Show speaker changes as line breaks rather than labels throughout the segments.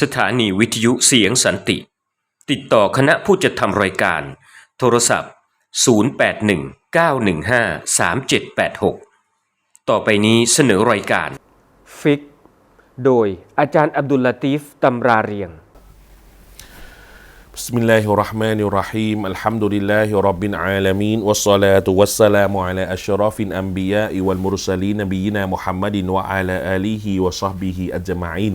สถานีวิทยุเสียงสันติ ติดต่อคณะผู้จัดทำรายการ โทรศัพท์ 0819153786 ต่อไปนี้เสนอรายการ ฟิก โดยอาจารย์อับดุลลาตีฟตำราเรียง
بسم الله الرحمن الرحيم الحمد لله رب العالمين والصلاة والسلام على أشرف الأنبياء والمرسلين نبينا محمد وعلى آله وصحبه أجمعين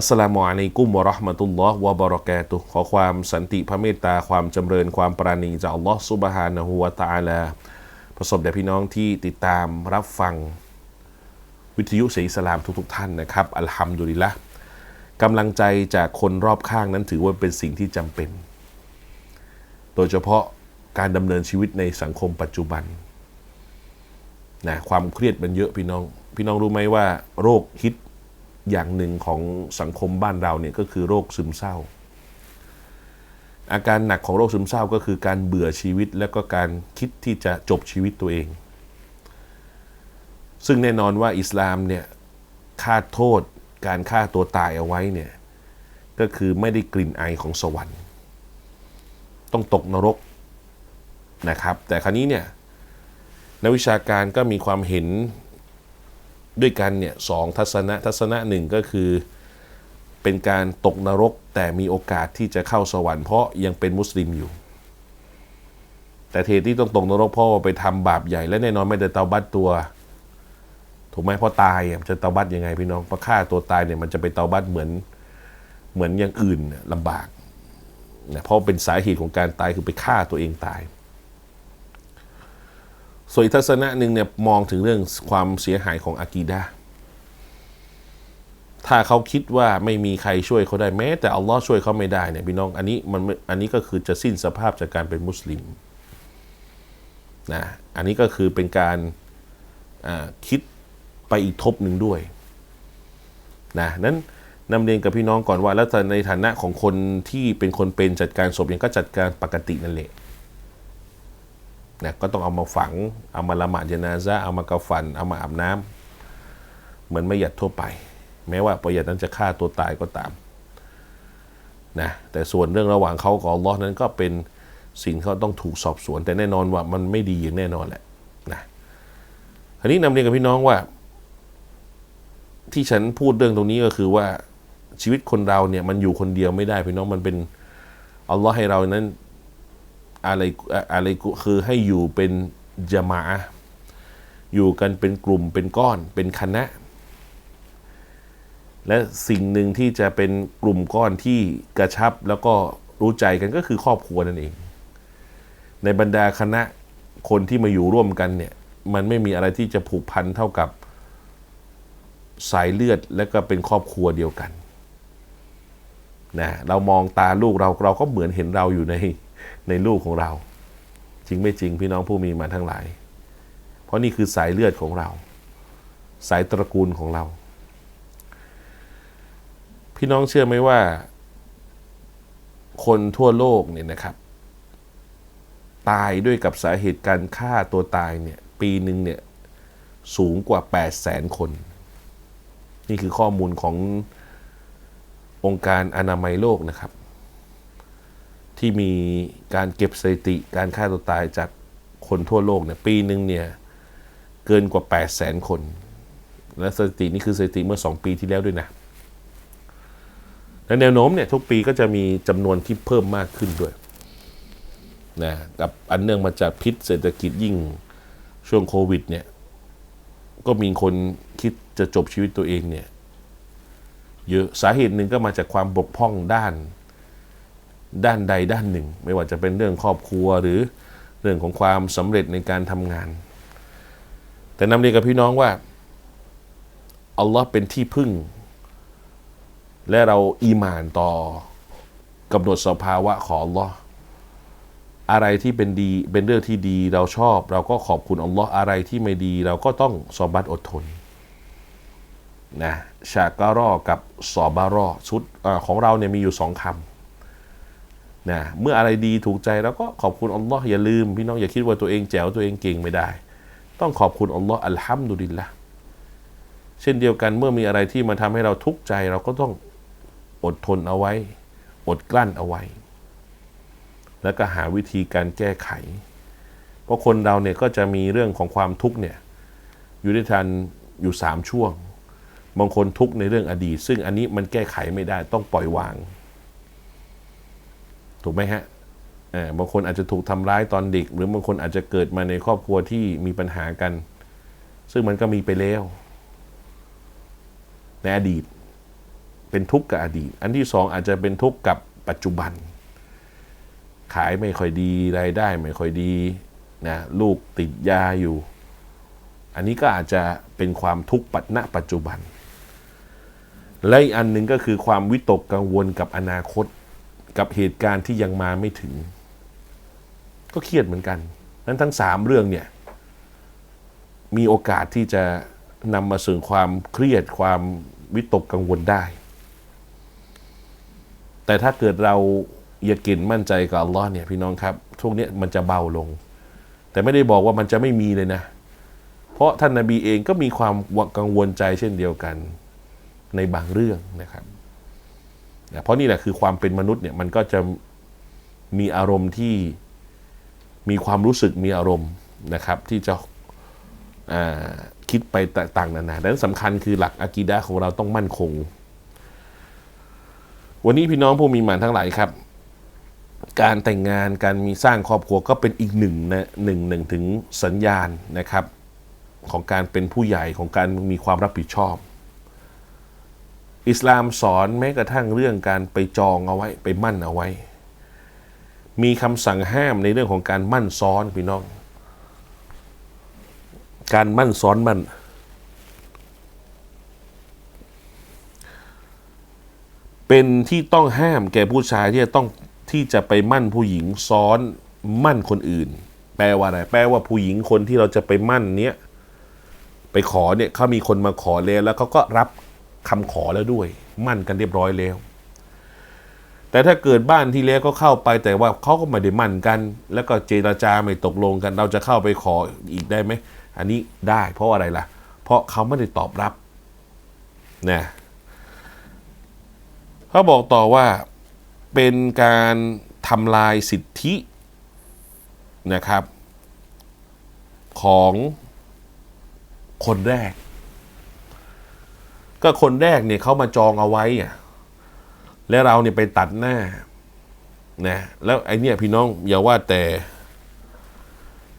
อัสสลามุอะลัยกุมวะราะห์มะตุลลอฮ์วะบะเราะกาตุขอความสันติพระเมตตาความจำเริญความปราณีจากอัลลอฮ์ซุบฮานะฮูวะตะอาลาประสบแด่พี่น้องที่ติดตามรับฟัง วิทยุเสียงอิสลามทุกๆท่านนะครับ อัลฮัมดุลิลละกำลังใจจากคนรอบข้างนั้นถือว่าเป็นสิ่งที่จำเป็น โดยเฉพาะการดำเนินชีวิตในสังคมปัจจุบันนะความเครียดมันเยอะพี่น้อง พี่น้องรู้ไหมว่า โรคฮิต อย่างหนึ่งของสังคมบ้านเราเนี่ยก็คือโรคซึมเศร้า อาการหนักของโรคซึมเศร้าก็คือการเบื่อชีวิตและก็การคิดที่จะจบชีวิตตัวเอง ซึ่งแน่นอนว่าอิสลามเนี่ยคาดโทษการฆ่าตัวตายเอาไว้เนี่ยก็คือไม่ได้กลิ่นไอของสวรรค์ ต้องตกนรกนะครับ แต่ครนี้เนี่ยนักวิชาการก็มีความเห็น ด้วยกันเนี่ยสองทัศนะทัศนะหนึ่งก็คือเป็นการตกนรกแต่มีโอกาสที่จะเข้าสวรรค์เพราะยังเป็นมุสลิมอยู่ แต่เหตุที่ต้องตกนรกเพราะว่าไปทำบาปใหญ่ และแน่นอนไม่ได้เตาบัตตัว ถูกไหมพราะตายจะเตาบัตยังไงพี่น้องเพราะฆ่าตัวตายเนี่ยมันจะไปเตาบัตเหมือนเหมือนอย่างอื่นน่ะลำบากนะเพราะเป็นสาเหตุของการตายคือไปฆ่าตัวเองตาย ส่วนอีกทัศนะหนึ่งเนี่ยมองถึงเรื่องความเสียหายของอากีดะห์ถ้าเขาคิดว่าไม่มีใครช่วยเขาได้แม้ แต่อัลลอฮ์ช่วยเขาไม่ได้เนี่ยพี่น้องอันนี้มันอันนี้ก็คือจะสิ้นสภาพจากการเป็นมุสลิมนะอันนี้ก็คือเป็นการคิดไปอีกทบหนึ่งด้วยนะนั้นนำเรียนกับพี่น้องก่อนว่า แล้วในฐานะของคนที่เป็นคนเป็นจัดการศพยังก็จัดการปกตินั่นแหละ นะก็ต้องเอามาฝัง เอามาละหมาดยานาซะเอามากาฟัน เอามาอาบน้ำเหมือนไม่หยัดทั่วไป แม้ว่าประหยัดนั้นจะฆ่าตัวตายก็ตามนะแต่ส่วนเรื่องระหว่างเขากับอัลลอฮ์นั้นก็เป็นสิ่งเขาต้องถูกสอบสวน แต่แน่นอนว่ามันไม่ดีอย่างแน่นอนแหละนะทีนี้นำเรียนกับพี่น้องว่า ที่ฉันพูดเรื่องตรงนี้ก็คือว่าชีวิตคนเราเนี่ยมันอยู่คนเดียวไม่ได้พี่น้องมันเป็นอัลลอฮ์ให้เรานั้น อะไรอะไรคือให้อยู่เป็นจมาอยู่กันเป็นกลุ่มเป็นก้อนเป็นคณะ และสิ่งหนึ่งที่จะเป็นกลุ่มก้อนที่กระชับแล้วก็รู้ใจกันก็คือครอบครัวนั่นเอง ในบรรดาคณะคนที่มาอยู่ร่วมกันเนี่ย มันไม่มีอะไรที่จะผูกพันเท่ากับสายเลือดและก็เป็นครอบครัวเดียวกันนะเรามองตาลูกเราเราก็เหมือนเห็นเราอยู่ใน ในลูกของเรา จริงไม่จริงพี่น้องผู้มีมาทั้งหลาย เพราะนี่คือสายเลือดของเรา สายตระกูลของเรา พี่น้องเชื่อไหมว่า คนทั่วโลกเนี่ยนะครับ ตายด้วยกับสาเหตุการฆ่าตัวตายเนี่ยปีหนึ่งเนี่ยสูงกว่า 8 0 0แสนคน นี่คือข้อมูลขององค์การอนามัยโลกนะครับ ที่มีการเก็บสถิติการฆ่าตัวตายจากคนทั่วโลกเนี่ยปีหนึ่งเนี่ยเกินกว่า 8 0 0แสนคน และสถิตินี้คือสถิติเมื่อ 2 ปีที่แล้วด้วยนะและแนวโน้มเนี่ยทุกปีก็จะมีจำนวนที่เพิ่มมากขึ้นด้วยนะกับอันเนื่องมาจากพิษเศรษฐกิจยิ่งช่วงโควิดเนี่ยก็มีคนคิดจะจบชีวิตตัวเองเนี่ยเยอะสาเหตุหนึ่งก็มาจากความบกพร่องด้าน ด้านใดด้านหนึ่ง ไม่ว่าจะเป็นเรื่องครอบครัวหรือเรื่องของความสำเร็จในการทำงาน แต่นำเรียนกับพี่น้องว่าอัลลอฮ์เป็นที่พึ่ง และเราอีหมานต่อกำหนดสภาวะของอัลลอฮ์อะไรที่เป็นดีเป็นเรื่องที่ดีเราชอบ เราก็ขอบคุณอัลลอฮ์อะไรที่ไม่ดี เราก็ต้องสอบัตอดทนนะชาการอกับสอบารอชุดอของเราเนี่ยมีอยู่สองคำ นะเมื่ออะไรดีถูกใจเราก็ขอบคุณอัลลอฮ์อย่าลืม พี่น้องอย่าคิดว่าตัวเองแจ๋วตัวเองเก่งไม่ได้ ต้องขอบคุณอัลลอฮ์อัลฮัมดุลิลละเช่นเดียวกันเมื่อมีอะไรที่มาทำให้เราทุกข์ใจ เราก็ต้องอดทนเอาไว้ อดกลั้นเอาไว้ แล้วก็หาวิธีการแก้ไข เพราะคนเราเนี่ยก็จะมีเรื่องของความทุกข์เนี่ยอยู่ด้วยกันอยู่สามช่วง บางคนทุกข์ในเรื่องอดีต ซึ่งอันนี้มันแก้ไขไม่ได้ต้องปล่อยวาง ถูกไหมฮะเออบางคนอาจจะถูกทำร้ายตอนเด็ก หรือบางคนอาจจะเกิดมาในครอบครัวที่มีปัญหากัน ซึ่งมันก็มีไปแล้ว ในอดีต เป็นทุกข์กับอดีต อันที่สองอาจจะเป็นทุกข์กับปัจจุบัน ขายไม่ค่อยดีรายได้ไม่ค่อยดีนะลูกติดยาอยู่ อันนี้ก็อาจจะเป็นความทุกข์ปัจณปัจจุบัน และอีกอันหนึ่งก็คือความวิตกกังวลกับอนาคต กับเหตุการณ์ที่ยังมาไม่ถึง ก็เครียดเหมือนกัน นั้นทั้งสามเรื่องเนี่ย มีโอกาสที่จะนำมาสู่ความเครียดความวิตกกังวลได้ แต่ถ้าเกิดเราอยากกินมั่นใจกับอัลลอฮ์เนี่ยพี่น้องครับช่วงเนี้ยมันจะเบาลง แต่ไม่ได้บอกว่ามันจะไม่มีเลยนะ เพราะท่านนาบีเองก็มีความกังวลใจเช่นเดียวกันในบางเรื่องนะครับ นะเพราะนี่แหละคือความเป็นมนุษย์เนี่ยมันก็จะมีอารมณ์ที่มีความรู้สึกมีอารมณ์นะครับ ที่จะคิดไปต่างๆนานาดังนั้นสำคัญคือหลักอากีดะของเราต้องมั่นคง วันนี้พี่น้องผู้มีหมานทั้งหลายครับ การแต่งงานการมีสร้างครอบครัวก็เป็นอีกหนึ่งนะหนึ่งหนึ่งถึงสัญญาณนะครับ ของการเป็นผู้ใหญ่ของการมีความรับผิดชอบ อิสลามสอนแม้กระทั่งเรื่องการไปจองเอาไว้ ไปมั่นเอาไว้ มีคำสั่งห้ามในเรื่องของการมั่นซ้อนพี่น้อง การมั่นซ้อนมั่น เป็นที่ต้องห้ามแก่ผู้ชายที่จะต้องที่จะไปมั่นผู้หญิงซ้อนมั่นคนอื่น แปลว่าอะไรแปลว่าผู้หญิงคนที่เราจะไปมั่นเนี้ยไปขอเนี่ยเขามีคนมาขอแล้วแล้วเขาก็รับ คำขอแล้วด้วย มั่นกันเรียบร้อยแล้ว แต่ถ้าเกิดบ้านที่แล้วก็เข้าไปแต่ว่าเขาก็ไม่ได้มั่นกัน แล้วก็เจรจาไม่ตกลงกัน เราจะเข้าไปขออีกได้ไหมอันนี้ได้เพราะอะไรล่ะ เพราะเขาไม่ได้ตอบรับนะเขาบอกต่อว่าเป็นการทำลายสิทธินะครับ ของคนแรก ก็คนแรกเนี่ยเขามาจองเอาไว้อะแล้วเราเนี่ยไปตัดหน้านะแล้วไอเนี่ยพี่น้องอย่าว่าแต่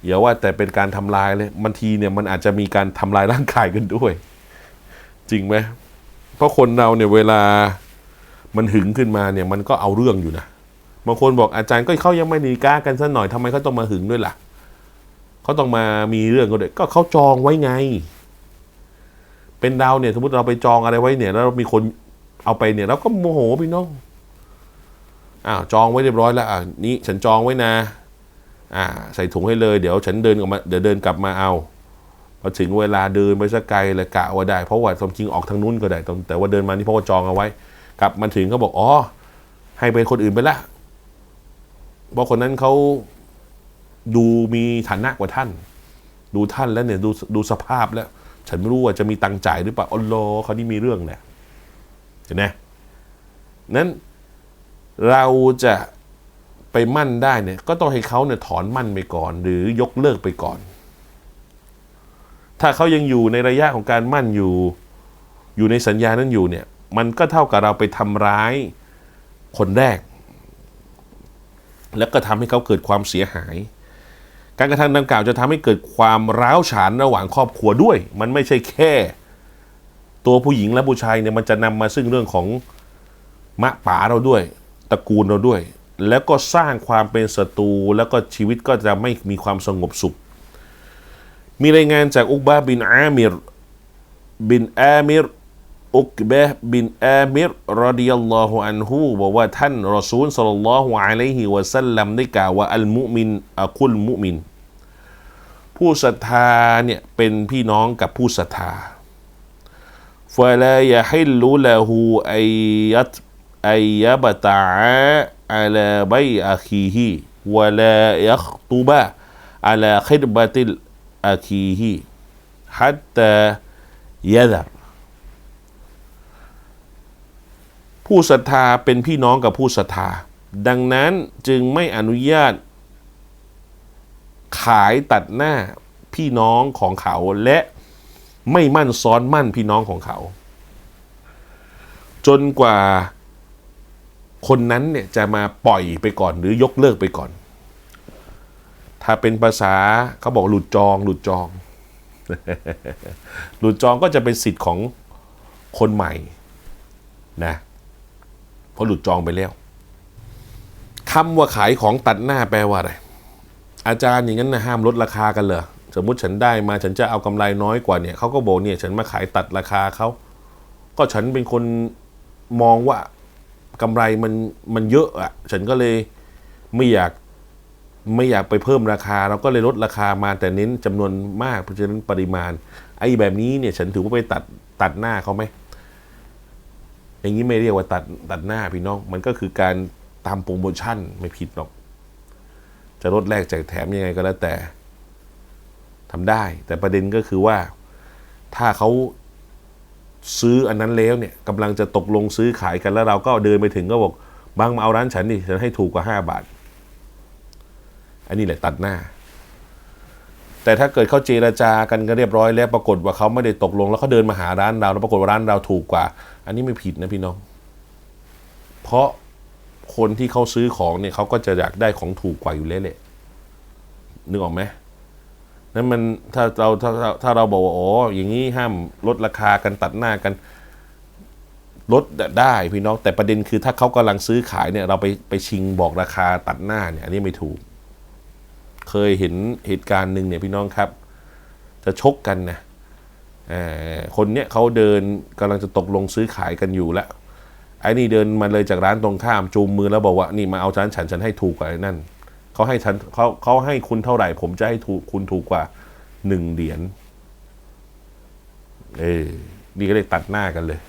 อย่าว่าแต่เป็นการทำลายเลยบางทีเนี่ยมันอาจจะมีการทำลายร่างกายกันด้วย จริงไหมเพราะคนเราเนี่ยเวลามันหึงขึ้นมาเนี่ย มันก็เอาเรื่องอยู่นะบางคนบอกอาจารย์ก็เขายังไม่นีกล้ากันซะหน่อยทำไมเขาต้องมาหึงด้วยล่ะเขาต้องมามีเรื่องกันด้วยก็เขาจองไว้ไง เป็นดาวเนี่ย สมมติเราไปจองอะไรไว้เนี่ย แล้วมีคนเอาไปเนี่ยเราก็โมโหพี่น้องอ้าวจองไว้เรียบร้อยแล้วอ่านี่ฉันจองไว้นะ อ่า ใส่ถุงให้เลยเดี๋ยว ฉันเดินออกมาเดี๋ยวเดินกลับมาเอาพอถึงเวลาเดินไปสักไกลเลยกะว่าได้ เพราะว่าความจริงออกทางนู้นก็ได้แต่ว่าเดินมานี่เพราะว่าจองเอาไว้ กลับมาถึงเขาบอกอ๋อให้เป็นคนอื่นไปละเพราะคนนั้นเขาดูมีฐานะกว่าท่าน ดูท่านแล้วเนี่ยดูดูสภาพแล้ว ฉันไม่รู้ว่าจะมีตังจ่ายหรือเปล่าอ๋อโลเขานี่มีเรื่องแหละเห็นไหมนั้นเราจะไปมั่นได้เนี่ย ก็ต้องให้เขาเนี่ยถอนมั่นไปก่อน หรือยกเลิกไปก่อน ถ้าเขายังอยู่ในระยะของการมั่นอยู่ อยู่ในสัญญานั้นอยู่เนี่ย มันก็เท่ากับเราไปทำร้ายคนแรก แล้วก็ทำให้เขาเกิดความเสียหาย การกระทำดังกล่าวจะทำให้เกิดความร้าวฉานระหว่างครอบครัวด้วย มันไม่ใช่แค่ ตัวผู้หญิงและผู้ชายเนี่ยมันจะนำมาซึ่งเรื่องของมะป๋าเราด้วยตระกูลเราด้วย แล้วก็สร้างความเป็นศัตรูแล้วก็ชีวิตก็จะไม่มีความสงบสุข มีรายงานจากอุกบาบินอามิรบินอามิร อุกบะห์บินอามิรรดิยัลลอฮุอันฮูบอกว่าท่านรอซูลสัลลัลลอฮุอะลัยฮิวะสัลลัมได้กล่าวว่าอัลมุมินอะคุลมุมิน ผู้ศรัทธาเนี่ยเป็นพี่น้องกับผู้ศรัทธาฟะลายะฮิลลุละฮูอัยยัตอัยยะบะตะอาอะลาบัยอะคีฮิวะลายัคตุบะอะลาคิดบะติลอะคีฮิฮัตตายะดับ ผู้ศรัทธาเป็นพี่น้องกับผู้ศรัทธา ดังนั้นจึงไม่อนุญาต ขายตัดหน้าพี่น้องของเขาและไม่มั่นซ้อนมั่นพี่น้องของเขา จนกว่าคนนั้นเนี่ยจะมาปล่อยไปก่อนหรือยกเลิกไปก่อน ถ้าเป็นภาษาเขาบอกหลุดจองหลุดจอง หลุดจองก็จะเป็นสิทธิ์ของคนใหม่นะ ราะหลุดจองไปแล้วคำว่าขายของตัดหน้าแปลว่าอะไร อาจารย์อย่างนั้นนะห้ามลดราคากันเหรอสมมติฉันได้มาฉันจะเอากำไรน้อยกว่าเนี่ยเขาก็บอกเนี่ยฉันมาขายตัดราคาเขาก็ฉันเป็นคนมองว่ากำไรมันมันเยอะอะฉันก็เลยไม่อยากไม่อยากไปเพิ่มราคา เราก็เลยลดราคามาแต่เน้นจำนวนมากเพราะฉะนั้นปริมาณ ไอ้แบบนี้เนี่ยฉันถือว่าไปตัดตัดหน้าเขาไหม อย่างนี้ไม่เรียกว่าตัดตัดหน้าพี่น้อง มันก็คือการตามโปรโมชั่นไม่ผิดหรอก จะลดแลกแจกแถมยังไงก็แล้วแต่ทำได้ แต่ประเด็นก็คือว่าถ้าเขาซื้ออันนั้นแล้วเนี่ยกำลังจะตกลงซื้อขายกันแล้วเราก็เดินไปถึงก็บอกบางมาเอาร้านฉันดิฉันให้ถูกกว่า 5 บาท อันนี้แหละตัดหน้า แต่ถ้าเกิดเขาเจราจากันก็เรียบร้อยแล้วปรากฏว่าเขาไม่ได้ตกลง แล้วเขาเดินมาหาร้านเรา แล้วปรากฏว่าร้านเราถูกกว่า อันนี้ไม่ผิดนะพี่น้อง เพราะคนที่เขาซื้อของเนี่ยเขาก็จะอยากได้ของถูกกว่าอยู่แล้วแหละนึกออกไหมนั่นมันถ้าเราถ้าถ้าถ้าเราบอกว่าอ๋ออย่างนี้ห้ามลดราคากันตัดหน้ากันลดได้พี่น้องแต่ประเด็นคือถ้าเขากำลังซื้อขายเนี่ยเราไปไปชิงบอกราคาตัดหน้าเนี่ยอันนี้ไม่ถูก เคยเห็นเหตุการณ์หนึ่งเนี่ยพี่น้องครับ จะชกกันนะคนเนี้ยเขาเดินกำลังจะตกลงซื้อขายกันอยู่แล้วไอ้นี่เดินมาเลยจากร้านตรงข้ามจูงมือแล้วบอกว่านี่มาเอาฉันฉันฉันให้ถูกกว่านั่นเขาให้ฉันเขาเขาให้คุณเท่าไหร่ ผมจะให้ถูกคุณถูกกว่าหนึ่งเหรียญเออนี่ก็เลยตัดหน้ากันเลย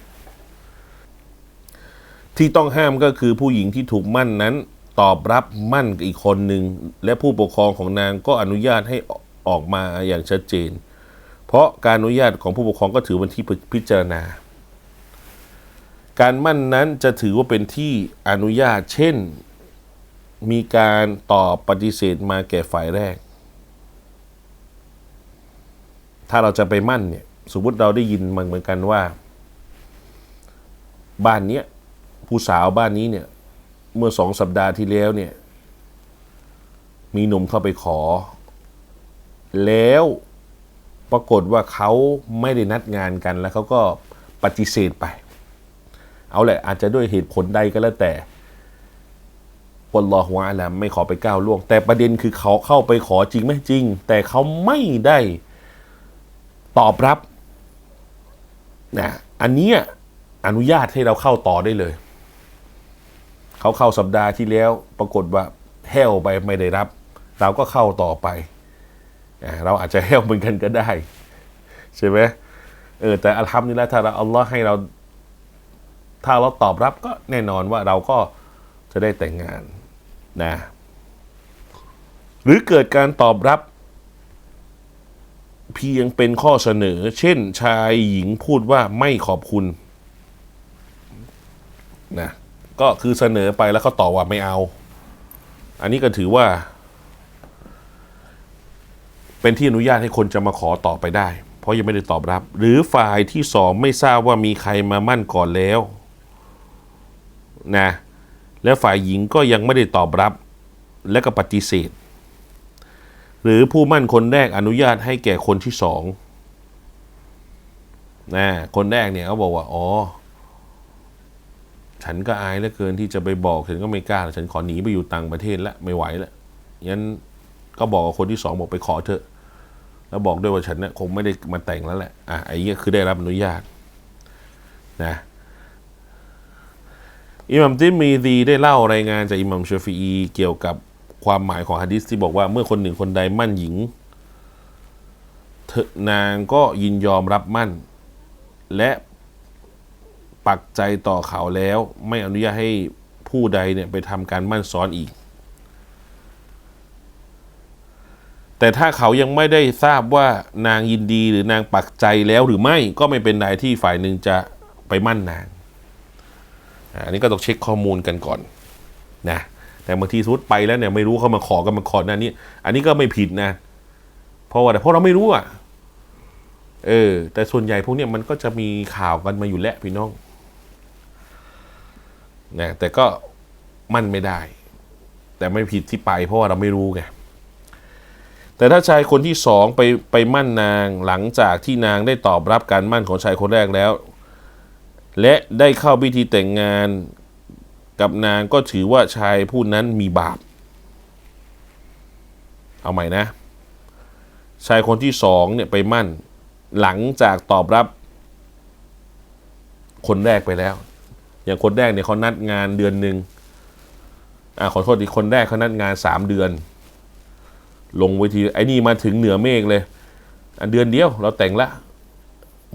ที่ต้องห้ามก็คือผู้หญิงที่ถูกมั่นนั้น ตอบรับมั่นกับอีกคนหนึ่งและผู้ปกครองของนางก็อนุญาตให้ออกมาอย่างชัดเจน เพราะการอนุญาตของผู้ปกครองก็ถือวันที่พิจารณา การมั่นนั้นจะถือว่าเป็นที่อนุญาต เช่น มีการตอบปฏิเสธมาแก่ฝ่ายแรก ถ้าเราจะไปมั่นเนี่ยสมมติเราได้ยินมันเหมือนกันว่า บ้านเนี้ยผู้สาวบ้านนี้เนี่ย เมื่อสองสัปดาห์ที่แล้วเนี่ย มีหนุ่มเข้าไปขอ แล้วปรากฏว่าเขาไม่ได้นัดงานกันแล้วเขาก็ปฏิเสธไป เอาแหละอาจจะด้วยเหตุผลใดก็แล้วแต่ปลลอฮวาแล้วไม่ขอไปก้าวล่วง แต่ประเด็นคือเขาเข้าไปขอจริงไหมจริง แต่เขาไม่ได้ตอบรับนะอันนี้อนุญาตให้เราเข้าต่อได้เลย เขาเข้าสัปดาห์ที่แล้ว ปรากฏว่าแห้วไปไม่ได้รับ เราก็เข้าต่อไป เราอาจจะแห้วเหมือนกันก็ได้ ใช่ไหมเออแต่อัลฮัมดุลิลละถ้าเราอัลลอฮ์ให้เราถ้าเราตอบรับก็แน่นอนว่าเราก็จะได้แต่งงานนะหรือเกิดการตอบรับ เพียงเป็นข้อเสนอ เช่นชายหญิงพูดว่าไม่ขอบคุณนะ ก็คือเสนอไปแล้วเขาตอบว่าไม่เอา อันนี้ก็ถือว่า เป็นที่อนุญาตให้คนจะมาขอต่อไปได้ เพราะยังไม่ได้ตอบรับ หรือฝ่ายที่สองไม่ทราบว่ามีใครมามั่นก่อนแล้วนะและฝ่ายหญิงก็ยังไม่ได้ตอบรับและก็ปฏิเสธ หรือผู้มั่นคนแรกอนุญาตให้แก่คนที่สองนะคนแรกเนี่ยเขาบอกว่าอ๋อ ฉันก็อายเหลือเกินที่จะไปบอก ฉันก็ไม่กล้า ฉันขอหนีไปอยู่ต่างประเทศแล้วไม่ไหวแล้วงั้นก็บอกกับคนที่สองบอกไปขอเถอะ แล้วบอกด้วยว่าฉันเนี่ยคงไม่ได้มาแต่งแล้วแหละอะไอ้เนี้ยคือได้รับอนุญาตนะอิหมัมติมีดีได้เล่ารายงานจากอิหมัมชฟีอีเกี่ยวกับความหมายของฮะดิษที่บอกว่าเมื่อคนหนึ่งคนใดมั่นหญิงเธอนางก็ยินยอมรับมั่น และ ปักใจต่อเขาแล้ว ไม่อนุญาตให้ผู้ใดเนี่ยไปทำการมั่นซ้อนอีก แต่ถ้าเขายังไม่ได้ทราบว่านางยินดีหรือนางปักใจแล้วหรือไม่ก็ไม่เป็นไรที่ฝ่ายหนึ่งจะไปมั่นนางอันนี้ก็ต้องเช็คข้อมูลกันก่อนนะแต่บางทีสมมติไปแล้วเนี่ยไม่รู้เขามาขอกันมาขอนะนี่อันนี้ก็ไม่ผิดนะ เพราะว่าแต่เพราะเราไม่รู้อะเออ แต่ส่วนใหญ่พวกเนี้ยมันก็จะมีข่าวกันมาอยู่แล้วพี่น้อง นะแต่ก็มั่นไม่ได้ แต่ไม่ผิดที่ไปเพราะว่าเราไม่รู้ไงแต่ถ้าชายคนที่สองไปไปมั่นนางหลังจากที่นางได้ตอบรับการมั่นของชายคนแรกแล้ว และได้เข้าพิธีแต่งงานกับนางก็ถือว่าชายผู้นั้นมีบาป เอาใหม่นะ ชายคนที่สองเนี่ยไปมั่น หลังจากตอบรับ คนแรกไปแล้ว อย่างคนแรกเนี่ยเขานัดงานเดือนหนึ่งอ่าขอโทษอีกคนแรกเขานัดงานสามเดือน ลงเวทีไอ้นี่มาถึงเหนือเมฆเลยอันเดือนเดียวเราแต่งละ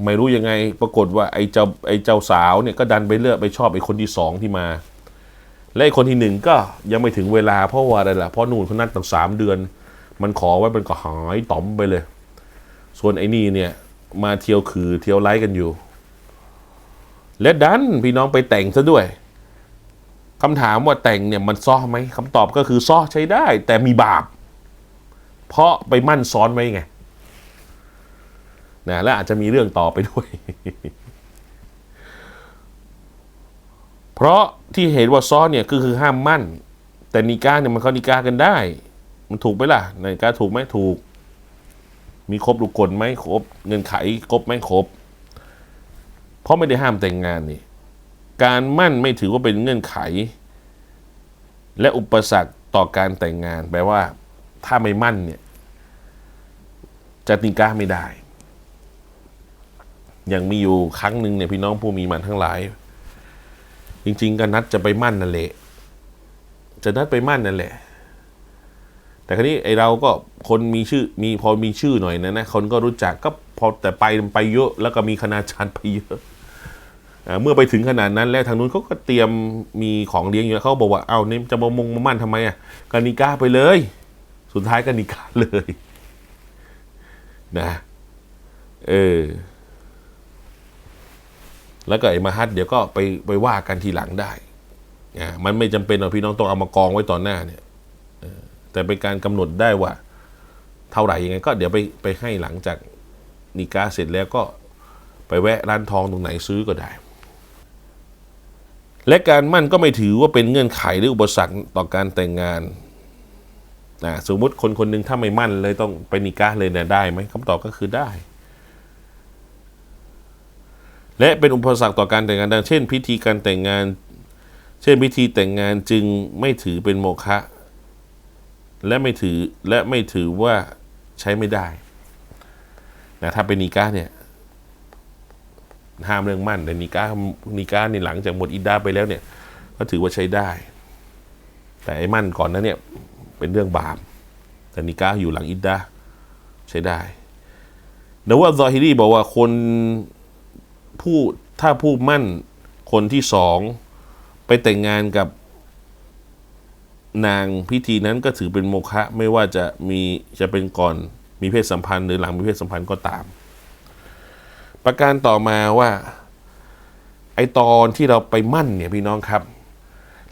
ไม่รู้ยังไงปรากฏว่าไอ้เจ้าไอ้เจ้าสาวเนี่ยก็ดันไปเลือกไปชอบไอ้คนที่สองที่มา และไอ้คนที่หนึ่งก็ยังไม่ถึงเวลาเพราะว่าอะไรล่ะเพราะนู่นเขานัดตั้งสามเดือน มันขอไว้มันก็หายต่อมไปเลย ส่วนไอ้นี่เนี่ยมาเที่ยวคือเที่ยวไลฟ์กันอยู่ และดันพี่น้องไปแต่งซะด้วยคำถามว่าแต่งเนี่ยมันซ้อไหมคำตอบก็คือซ้อใช้ได้ แต่มีบาป เพราะไปมั่นซ้อนไว้ไงนะและอาจจะมีเรื่องต่อไปด้วย เพราะที่เห็นว่าซ้อนเนี่ยก็คือห้ามมั่น แต่นิก้าเนี่ยมันเขานิก้ากันได้ มันถูกไหมล่ะนิก้าถูกไหมถูก มีครบลูกกลไหมครบ เงินไขครบไหมครบ เพราะไม่ได้ห้ามแต่งงานนี่ การมั่นไม่ถือว่าเป็นเงื่อนไข และอุปสรรคต่อการแต่งงานแปลว่า ถ้าไม่มั่นเนี่ยจะนิก้าไม่ได้ อย่างมีอยู่ครั้งหนึ่งเนี่ยพี่น้องผู้มีมันทั้งหลาย จริง ๆก็นัดจะไปมั่นนั่นแหละจะนัดไปมั่นนั่นแหละ แต่คราวนี้ไอเราก็คนมีชื่อมีพอมีชื่อหน่อยนะนะคนก็รู้จักก็พอแต่ไปไปเยอะแล้วก็มีคณาจารย์ไปเยอะ เมื่อไปถึงขนาดนั้นแล้วทางนู้นเขาก็เตรียมมีของเลี้ยงอยู่แล้วเขาบอกว่าเอ้าเนี่ยจะมามงมามั่นทำไมอะกานิก้าไปเลย สุดท้ายก็นิก้าเลยนะเออแล้วก็ไอ้มหัดเดี๋ยวก็ไปไปว่ากันทีหลังได้อ่ามันไม่จำเป็นหรอกพี่น้องต้องเอามากองไว้ตอนหน้าเนี่ยแต่เป็นการกำหนดได้ว่า เท่าไหร่ยังไง ก็เดี๋ยวไปไปให้หลังจากนิกาเสร็จแล้วก็ไปแวะร้านทองตรงไหนซื้อก็ได้ และการมั่นก็ไม่ถือว่าเป็นเงื่อนไขหรืออุปสรรคต่อการแต่งงานนะสมมุติคนคนหนึ่งถ้าไม่มั่นเลยต้องไปนิก้าเลยเนี่ยได้ไหมคำตอบก็คือได้ และเป็นอุปสรรคต่อการแต่งงานดังเช่น พิธีการแต่งงาน เช่นพิธีแต่งงานจึงไม่ถือเป็นโมฆะและไม่ถือและไม่ถือว่าใช้ไม่ได้นะถ้าเป็นนิก้าเนี่ย ห้ามเรื่องมั่นแต่นิก้านิก้าในหลังจากหมดอิดดาไปแล้วเนี่ย ก็ถือว่าใช้ได้ แต่ไอ้มั่นก่อนนั้นเนี่ยเป็นเรื่องบาปแต่นิก้าอยู่หลังอิดดาใช้ได้แต่ว่าซอฮิรีบอกว่าคนผู้ถ้าผู้มั่นคนที่สองไปแต่งงานกับนางพิธีนั้นก็ถือเป็นโมฆะไม่ว่าจะมีจะเป็นก่อนมีเพศสัมพันธ์หรือหลังมีเพศสัมพันธ์ก็ตาม ประการต่อมาว่า ไอตอนที่เราไปมั่นเนี่ยพี่น้องครับ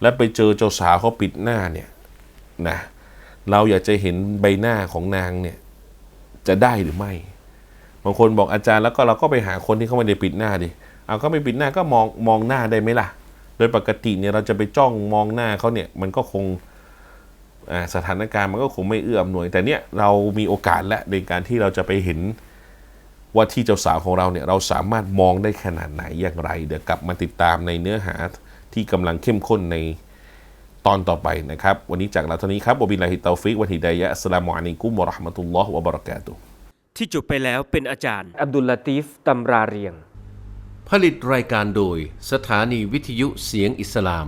แล้วไปเจอเจ้าสาวเขาปิดหน้าเนี่ยนะเราอยากจะเห็นใบหน้าของนางเนี่ยจะได้หรือไม่ บางคนบอกอาจารย์แล้วก็เราก็ไปหาคนที่เขาไม่ได้ปิดหน้าดิเอาก็ไม่ปิดหน้าก็มองมองหน้าได้ไหมล่ะ โดยปกติเนี่ยเราจะไปจ้องมองหน้าเขาเนี่ยมันก็คงสถานการณ์มันก็คงไม่เอื้ออำนวย แต่เนี่ยเรามีโอกาสและในการที่เราจะไปเห็น ว่าที่เจ้าสาวของเราเนี่ยเราสามารถมองได้ขนาดไหนอย่างไร เดี๋ยวกลับมาติดตามในเนื้อหาที่กำลังเข้มข้นในตอนต่อไปนะครับ วันนี้จากเราเท่านี้ครับวะบิลลาฮิตตอฟิกวะฮิดายะฮ์อัสสลามุอะลัยกุมวะเราะห์มะตุลลอฮ์วะบะเราะกาตุฮ์
ที่จบไปแล้วเป็นอาจารย์ อับดุลลาตีฟตำราเรียง
ผลิตรายการโดยสถานีวิทยุเสียงอิสลาม